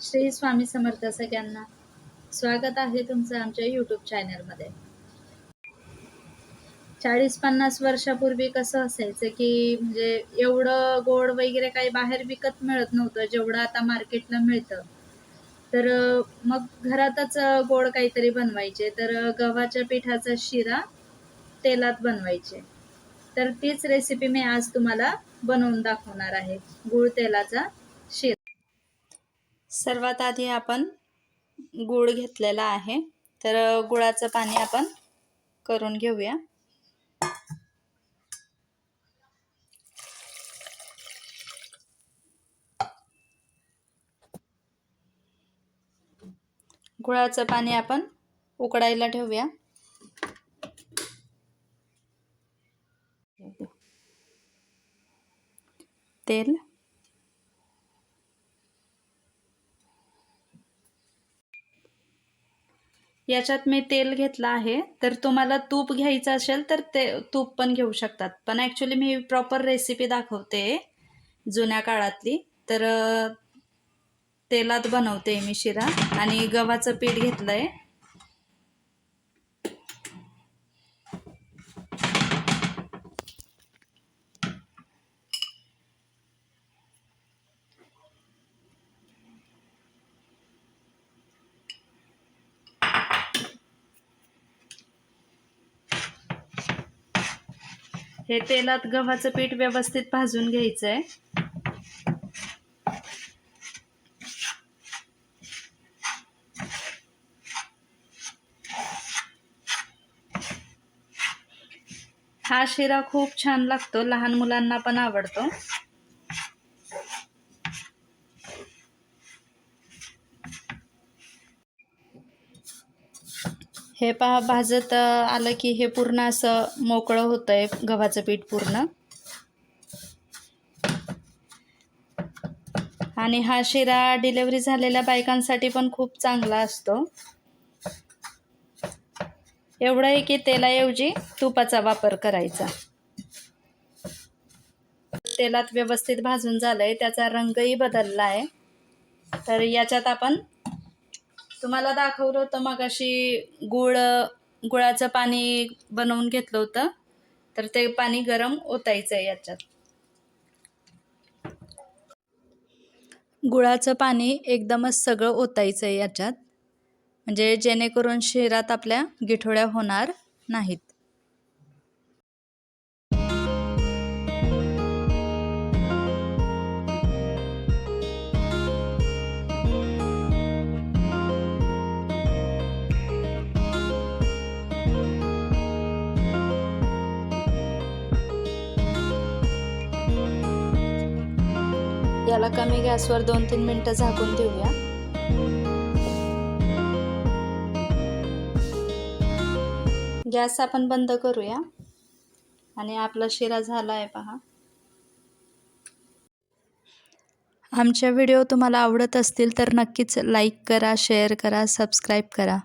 श्री स्वामी समर्थ सगळ्यांना स्वागत आहे तुमचं आमच्या यूट्यूब चॅनलमध्ये चाळीस पन्नास वर्षापूर्वी कसं असायचं की म्हणजे एवढं गोड वगैरे काही बाहेर विकत मिळत नव्हतं जेवढं आता मार्केटला मिळतं. तर मग घरातच गोड काहीतरी बनवायचे. तर गव्हाच्या पिठाचा शिरा तेलात बनवायचे. तर तीच रेसिपी मी आज तुम्हाला बनवून दाखवणार आहे. गुळ तेलाचा सर्वात आधी आपण गूळ घेतलेला आहे. तर गुळाचं पाणी आपण करून घेऊया. गुळाचं पाणी आपण उकडायला ठेवूया. तेल. याच्यात मी तेल घेतलं आहे. तर तुम्हाला तूप घ्यायचं असेल तर ते तूप पण घेऊ शकतात. पण ॲक्च्युली मी प्रॉपर रेसिपी दाखवते जुन्या काळातली. तर तेलात बनवते मी शिरा. आणि गव्हाचं पीठ घेतलं आहे हे तेलात गव्हाचं पीठ व्यवस्थित भाजून घ्यायचं आहे हा शिरा खूप छान लागतो लहान मुलांना पण आवडतो. हे पहा भाजत आलं की हे पूर्ण असं मोकळं होतं आहे गव्हाचं पीठ पूर्ण. आणि हा शिरा डिलेवरी झालेल्या बायकांसाठी पण खूप चांगला असतो. एवढं आहे की तेलाऐवजी तुपाचा वापर करायचा. तेलात व्यवस्थित भाजून झालंय त्याचा रंगही बदलला आहे तर याच्यात आपण तुम्हाला दाखवलं होतं मग अशी गुळ गुळाचं पाणी बनवून घेतलं होतं. तर ते पाणी गरम ओतायचं आहे याच्यात. गुळाचं पाणी एकदमच सगळं ओतायचं आहे याच्यात. म्हणजे जेणेकरून शिरात आपल्या गिठोळ्या होणार नाहीत. याला कमी गॅसवर दोन तीन मिनटं झाकून देऊया. गॅस आपण बंद करूया. आणि आपला शिरा झाला आहे पहा. आमच्या व्हिडिओ तुम्हाला आवडत असतील तर नक्कीच लाईक करा शेअर करा सबस्क्राईब करा.